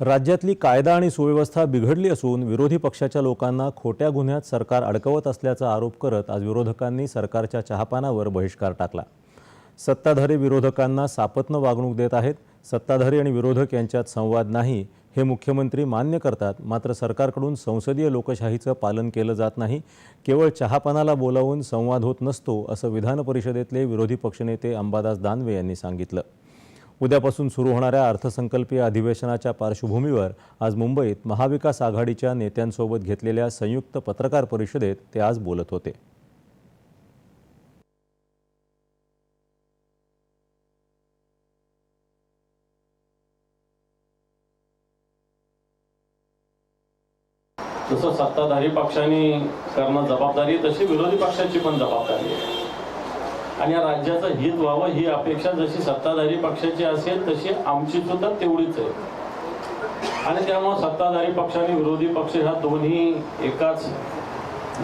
राज्यातली कायदा आणि सुव्यवस्था बिघडली असून विरोधी पक्षाच्या लोकांना खोट्या गुन्ह्यात सरकार अडकवत असल्याचा आरोप करत आज विरोधकांनी सरकारच्या चहापानावर बहिष्कार टाकला. सत्ताधारी विरोधकांना सापत्न वागणूक देत आहेत. सत्ताधारी आणि विरोधक यांच्यात संवाद नाही हे मुख्यमंत्री मान्य करतात. मात्र सरकारकडून संसदीय लोकशाहीचं पालन केलं जात नाही. केवळ चहापानाला बोलावून संवाद होत नसतो असं विधान परिषदेतले विरोधी पक्षनेते अंबादास दानवे यांनी सांगितलं. उद्यापासून सुरू होणाऱ्या अर्थसंकल्पीय अधिवेशनाच्या पार्श्वभूमीवर आज मुंबईत महाविकास आघाडीच्या नेत्यांसोबत घेतलेल्या संयुक्त पत्रकार परिषदेत ते आज बोलत होते. जसं सत्ताधारी पक्षाने करणं जबाबदारी तशी विरोधी पक्षाची पण जबाबदारी आहे. आणि या राज्याचं हित व्हावं ही अपेक्षा जशी सत्ताधारी पक्षाची असेल तशी आमची सुद्धा तेवढीच आहे. आणि त्यामुळे सत्ताधारी पक्ष आणि विरोधी पक्ष ह्या दोन्ही एकाच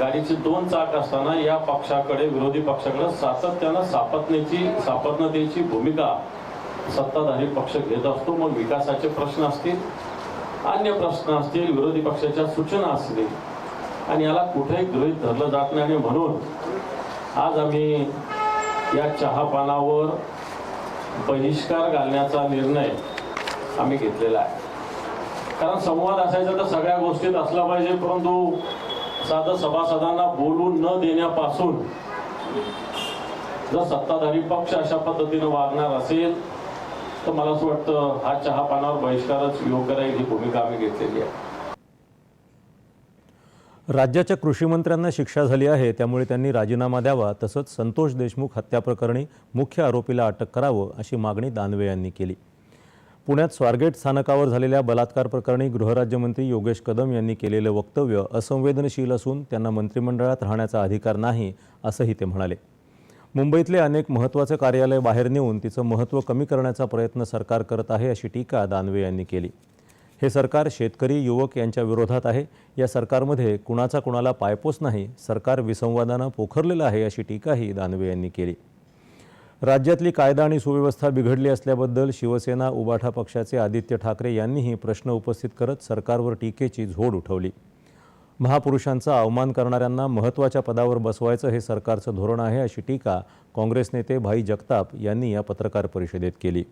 गाडीची दोन चाक असताना या पक्षाकडे विरोधी पक्षाकडे सातत्यानं सापत्नेची सापत्नतेची भूमिका सत्ताधारी पक्ष घेत असतो. मग विकासाचे प्रश्न असतील अन्य प्रश्न असतील विरोधी पक्षाच्या सूचना असतील आणि याला कुठेही गृहित धरलं जात नाही. आणि म्हणून आज आम्ही या चहापानावर बहिष्कार घालण्याचा निर्णय आम्ही घेतलेला आहे. कारण संवाद असायचा तर सगळ्या गोष्टीत असला पाहिजे परंतु साधं सभासदांना बोलून न देण्यापासून जर सत्ताधारी पक्ष अशा पद्धतीनं वागणार असेल तर मला असं वाटतं हा चहा पानावर बहिष्कारच योग्य राहील ही भूमिका आम्ही घेतलेली आहे. राज्याच्या कृषीमंत्र्यांना शिक्षा झाली आहे त्यामुळे त्यांनी राजीनामा द्यावा तसंच संतोष देशमुख हत्या प्रकरणी मुख्य आरोपीला अटक करावं अशी मागणी दानवे यांनी केली. पुण्यात स्वारगेट स्थानकावर झालेल्या बलात्कार प्रकरणी गृहराज्यमंत्री योगेश कदम यांनी केलेलं वक्तव्य असंवेदनशील असून त्यांना मंत्रिमंडळात राहण्याचा अधिकार नाही असंही ते म्हणाले. मुंबईतले अनेक महत्त्वाचे कार्यालय बाहेर नेऊन तिचं महत्त्व कमी करण्याचा प्रयत्न सरकार करत आहे अशी टीका दानवे यांनी केली. हे सरकार शेतकरी युवक यांच्या विरोधात आहे. या सरकारमध्ये कुणाचा कुणाला पायपोस नाही सरकार विसंवादानं पोखरलेलं आहे अशी टीकाही दानवे यांनी केली. राज्यातली कायदा आणि सुव्यवस्था बिघडली असल्याबद्दल शिवसेना उबाठा पक्षाचे आदित्य ठाकरे यांनीही प्रश्न उपस्थित करत सरकारवर टीकेची झोड उठवली. महापुरुषांचा अवमान करणाऱ्यांना महत्त्वाच्या पदावर बसवायचं हे सरकारचं धोरण आहे अशी टीका काँग्रेस नेते भाई जगताप यांनी या पत्रकार परिषदेत केली.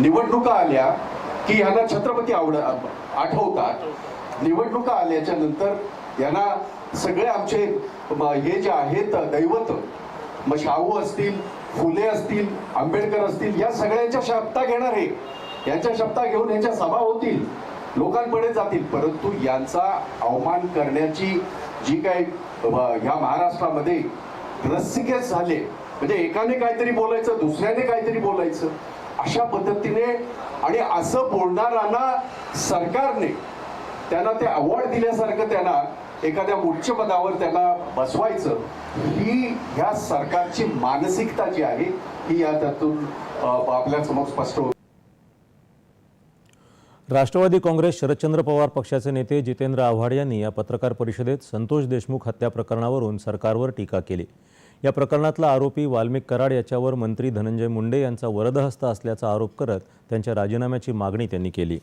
निवडणुका आल्या की यांना छत्रपती आवड आठवतात. निवडणुका आल्याच्यानंतर यांना सगळे आमचे हे जे आहेत दैवत मग शाहू असतील फुले असतील आंबेडकर असतील या सगळ्यांच्या शब्दा घेणार हे. यांच्या शब्दा घेऊन यांच्या सभा होतील. लोकांपुढे जातील. परंतु यांचा अवमान करण्याची जी काही ह्या महाराष्ट्रामध्ये रस्सिकेच झाले. म्हणजे एकाने काहीतरी बोलायचं दुसऱ्याने काहीतरी बोलायचं. अशा पद्धतीने आणि असं बोलणाऱ्यांना सरकारने त्यांना ते अवॉर्ड दिल्यासारखं त्यांना एखाद्या उच्च पदावर त्यांना बसवायचं ही ह्या सरकारची मानसिकता जी आहे ही या त्यातून आपल्यासमोर स्पष्ट होते. राष्ट्रवादी काँग्रेस शरदचंद्र पवार पक्षाचे नेते जितेंद्र आव्हाड यांनी या पत्रकार परिषदेत संतोष देशमुख हत्या प्रकरणावरून सरकारवर टीका केली. या प्रकरणातला आरोपी वाल्मिक कराड याच्यावर मंत्री धनंजय मुंडे यांचा वरदहस्त असल्याचा आरोप करत त्यांच्या राजीनाम्याची मागणी त्यांनी केली.